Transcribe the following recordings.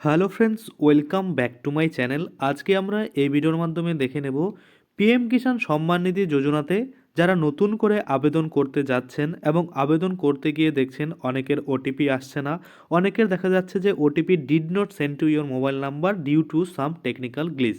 Hello friends, welcome back to my channel. আজকে আমরা এই ভিডিওর মাধ্যমে দেখে নেব পিএম কিষাণ সম্মান নিধি যোজনাতে যারা নতুন করে আবেদন করতে যাচ্ছেন এবং আবেদন করতে গিয়ে দেখছেন অনেকের ওটিপি আসছে না। অনেকের দেখা যাচ্ছে যে OTP did not send to your mobile number due to some technical glitch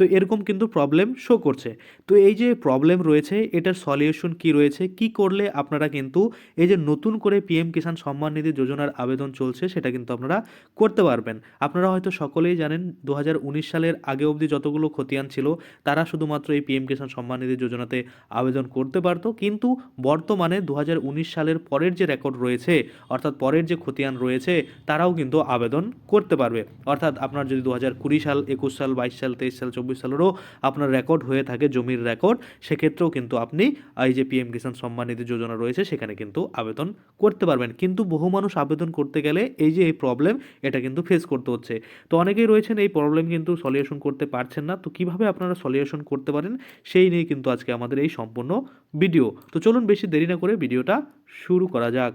তো এরকম কিন্তু প্রবলেম শো করছে। তো এই যে প্রবলেম রয়েছে, এটার সলিউশন কি রয়েছে? কি করলে আপনারা কিন্তু এই যে নতুন করে পিএম কিষাণ সম্মান নিধি যোজনার আবেদন চলছে, সেটা কিন্তু আপনারা করতে পারবেন। আপনারা হয়তো সকলেই জানেন দু হাজার উনিশ সালের আগে অবধি যতগুলো খতিয়ান ছিল, তারা শুধুমাত্র এই পিএম কিষাণ সম্মান নিধি যোজনাতে আবেদন করতে পারতো। কিন্তু বর্তমানে দু হাজার উনিশ সালের পরের যে রেকর্ড রয়েছে, অর্থাৎ পরের যে খতিয়ান রয়েছে, তারাও কিন্তু আবেদন করতে পারবে। অর্থাৎ আপনার যদি দু সাল, একুশ সাল, বাইশ সাল, তেইশ সাল, চব্বিশ সালেরও আপনার রেকর্ড হয়ে থাকে জমির রেকর্ড সেক্ষেত্রেও কিন্তু আপনি এই যে পিএম কিষাণ সম্মান নিধি যোজনা রয়েছে, সেখানে কিন্তু আবেদন করতে পারবেন। কিন্তু বহু মানুষ আবেদন করতে গেলে এই যে এই প্রবলেম এটা কিন্তু ফেস করতে হচ্ছে। তো অনেকেই রয়েছেন এই প্রবলেম কিন্তু সলিউশন করতে পারছেন না। তো কীভাবে আপনারা সলিউশন করতে পারেন, সেই নিয়ে কিন্তু আজকে আমাদের এই সম্পূর্ণ ভিডিও তো চলুন বেশি দেরি না করে ভিডিওটা শুরু করা যাক।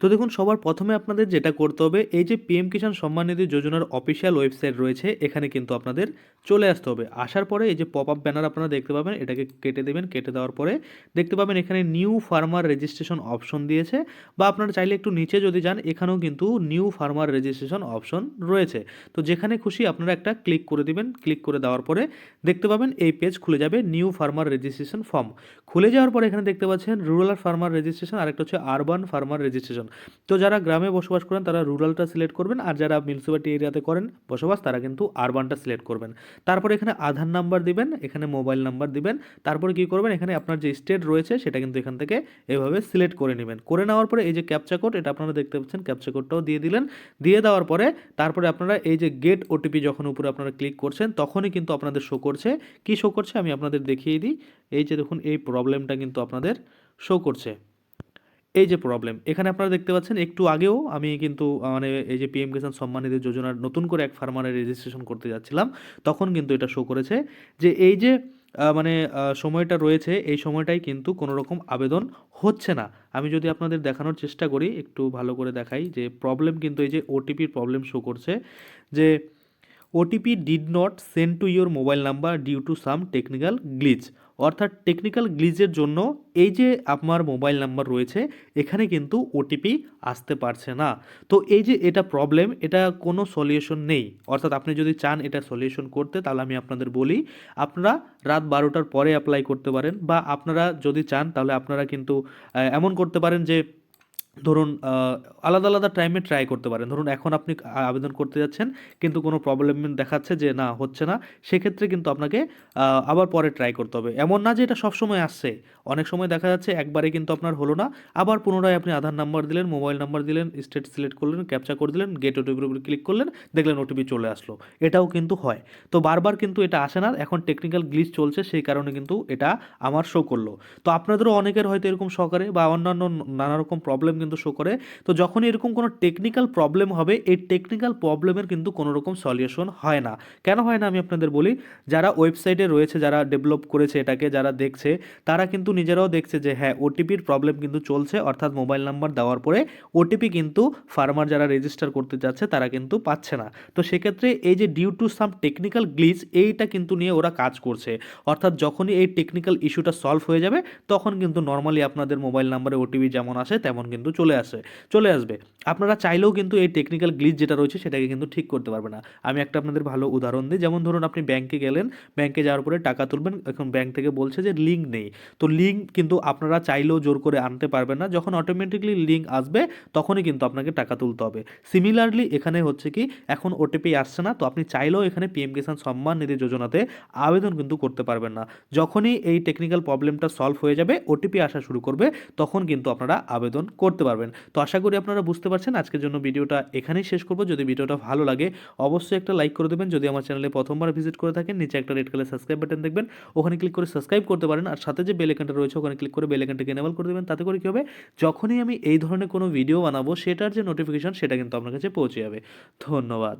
তো দেখুন, সবার প্রথমে আপনাদের যেটা করতে হবে, এই যে পিএম কিষাণ সম্মান নিধি যোজনার অফিসিয়াল ওয়েবসাইট রয়েছে, এখানে কিন্তু আপনাদের চলে আসতে হবে। আসার পরে এই যে পপ আপ ব্যানার আপনারা দেখতে পাবেন, এটাকে কেটে দেবেন, কেটে দেওয়ার পরে দেখতে পাবেন এখানে নিউ ফার্মার রেজিস্ট্রেশন অপশন দিয়েছে বা আপনারা চাইলে একটু নিচে যদি যান, এখানেও কিন্তু নিউ ফার্মার রেজিস্ট্রেশন অপশন রয়েছে। তো যেখানে খুশি আপনারা একটা ক্লিক করে দিবেন ক্লিক করে দেওয়ার পরে দেখতে পাবেন এই পেজ খুলে যাবে নিউ ফার্মার রেজিস্ট্রেশন ফর্ম খুলে যাওয়ার পরে এখানে দেখতে পাচ্ছেন রুরাল ফার্মার রেজিস্ট্রেশন আর একটা হচ্ছে আরবান ফার্মার রেজিস্ট্রেশন তো যারা গ্রামে বসবাস করেন, তারা রুরালটা সিলেক্ট করবেন আর যারা মিউনিসিপ্যালিটি এরিয়াতে করেন বসবাস, তারা কিন্তু আরবানটা সিলেক্ট করবেন। তারপরে এখানে আধার নাম্বার দিবেন, এখানে মোবাইল নাম্বার দিবেন, তারপরে কি করবেন, এখানে আপনার যে স্টেট রয়েছে, সেটা কিন্তু এখান থেকে এভাবে সিলেক্ট করে নেবেন। করে নেওয়ার পরে এই যে ক্যাপচা কোড, এটা আপনারা দেখতে পাচ্ছেন, ক্যাপচা কোডটাও দিয়ে দিলেন। দিয়ে দেওয়ার পরে তারপরে আপনারা এই যে গেট ওটিপি যখন উপরে আপনারা ক্লিক করছেন, তখনই কিন্তু আপনাদের শো করছে। কি শো করছে, আমি আপনাদের দেখিয়ে দিই। এই যে দেখুন, এই প্রবলেমটা কিন্তু আপনাদের শো করছে। এই যে প্রবলেম এখানে আপনারা দেখতে পাচ্ছেন একটু আগেও আমি কিন্তু মানে এই যে পিএম কিষাণ সম্মান নিধি যোজনার নতুন করে এক ফার্মারের রেজিস্ট্রেশন করতে যাচ্ছিলাম, তখন কিন্তু এটা শো করেছে যে এই যে মানে সময়টা রয়েছে, এই সময়টাই কিন্তু কোনো রকম আবেদন হচ্ছে না। আমি যদি আপনাদের দেখানোর চেষ্টা করি, একটু ভালো করে দেখাই যে প্রবলেম কিন্তু এই যে ওটিপির প্রবলেম শো করছে যে OTP did not send to your mobile number due to some technical glitch অর্থাৎ টেকনিক্যাল গ্লিচের জন্য এই যে আপনার মোবাইল নাম্বার রয়েছে, এখানে কিন্তু ওটিপি আসতে পারছে না। তো এই যে এটা প্রবলেম এটা কোনো সলিউশন নেই। অর্থাৎ আপনি যদি চান এটা সলিউশন করতে, তাহলে আমি আপনাদের বলি, আপনারা রাত বারোটার পরে অ্যাপ্লাই করতে পারেন বা আপনারা যদি চান, তাহলে আপনারা কিন্তু এমন করতে পারেন যে ধরুন আলাদা আলাদা টাইমে ট্রাই করতে পারেন। ধরুন, এখন আপনি আবেদন করতে যাচ্ছেন, কিন্তু কোনো প্রবলেম দেখাচ্ছে যে না, হচ্ছে না, সেক্ষেত্রে কিন্তু আপনাকে আবার পরে ট্রাই করতে হবে। এমন না যে এটা সবসময় আসছে। অনেক সময় দেখা যাচ্ছে একবারে কিন্তু আপনার হলো না, আবার পুনরায় আপনি আধার নাম্বার দিলেন মোবাইল নাম্বার দিলেন স্টেট সিলেক্ট করলেন ক্যাপচা করে দিলেন গেট ওটিপির উপরে ক্লিক করলেন, দেখলেন ওটিপি চলে আসলো। এটাও কিন্তু হয়। তো বারবার কিন্তু এটা আসে না, এখন টেকনিক্যাল গ্লিচ চলছে, সেই কারণে কিন্তু এটা আমার শো করল। তো আপনাদেরও অনেকের হয়তো এরকম শো করে বা অন্যান্য নানা রকম প্রবলেম কিন্তু শো করে। তো যখন এরকম কোনো টেকনিক্যাল প্রবলেম হবে, এই টেকনিক্যাল প্রবলেমের কিন্তু কোনো রকম সলিউশন হয় না। কেন হয় না? আমি আপনাদের বলি, যারা ওয়েবসাইটে রয়েছে, যারা ডেভেলপ করেছে এটাকে, যারা দেখছে, তারা কিন্তু নিজেরাও দেখছে যে হ্যাঁ ওটিপির প্রবলেম কিন্তু চলছে, অর্থাৎ মোবাইল নাম্বার দেওয়ার পরে ওটিপি কিন্তু ফার্মার যারা রেজিস্টার করতে যাচ্ছে, তারা কিন্তু পাচ্ছে না। তো সেক্ষেত্রে এই যে due to some technical glitch এইটা কিন্তু নিয়ে ওরা কাজ করছে। অর্থাৎ যখনই এই টেকনিক্যাল ইস্যুটা সলভ হয়ে যাবে, তখন কিন্তু নর্মালি আপনাদের মোবাইল নাম্বারে ওটিপি যেমন আসে, তেমন কিন্তু চলে আসে, চলে আসবে। আপনারা চাইলেও কিন্তু এই টেকনিক্যাল গ্লিচ যেটা রয়েছে সেটাকে কিন্তু ঠিক করতে পারবে না। আমি একটা আপনাদের ভালো উদাহরণ দিই। যেমন ধরুন আপনি ব্যাংকে গেলেন ব্যাংকে যাওয়ার পরে টাকা তুলবেন, এখন ব্যাংক থেকে বলছে যে লিঙ্ক নেই। তো লিঙ্ক কিন্তু আপনারা চাইলেও জোর করে আনতে পারবেন না। যখন অটোমেটিকলি লিঙ্ক আসবে, তখনই কিন্তু আপনাকে টাকা তুলতে হবে। সিমিলারলি এখানে হচ্ছে কি, এখন ওটিপি আসছে না, তো আপনি চাইলেও এখানে পিএম কিষাণ সম্মান নিধি যোজনাতে আবেদন কিন্তু করতে পারবেন না। যখনই এই টেকনিক্যাল প্রবলেমটা সলভ হয়ে যাবে ওটিপি আসা শুরু করবে, তখন কিন্তু আপনারা আবেদন করতে পারবেন। তো আশা করি আপনারা বুঝতে পারছেন। আজকের জন্য ভিডিওটা এখানেই শেষ করব। যদি ভিডিওটা ভালো লাগে, অবশ্যই একটা লাইক করে দেবেন। যদি আমার চ্যানেলে প্রথমবার ভিজিট করে থাকেন, নিচে একটা রেড কালার সাবস্ক্রাইব বাটন দেখবেন। ওখানে ক্লিক করে সাবস্ক্রাইব করতে পারেন। আর সাথে যে বেল আইকনটা রয়েছে, ওখানে ক্লিক করে বেল আইকনটাকে এনেবল করে দেবেন। তাতে করে কী হবে? যখনই আমি এই ধরনের কোনো ভিডিও বানাবো, সেটার যে নোটিফিকেশন সেটা কিন্তু আপনার কাছে পৌঁছে যাবে। ধন্যবাদ।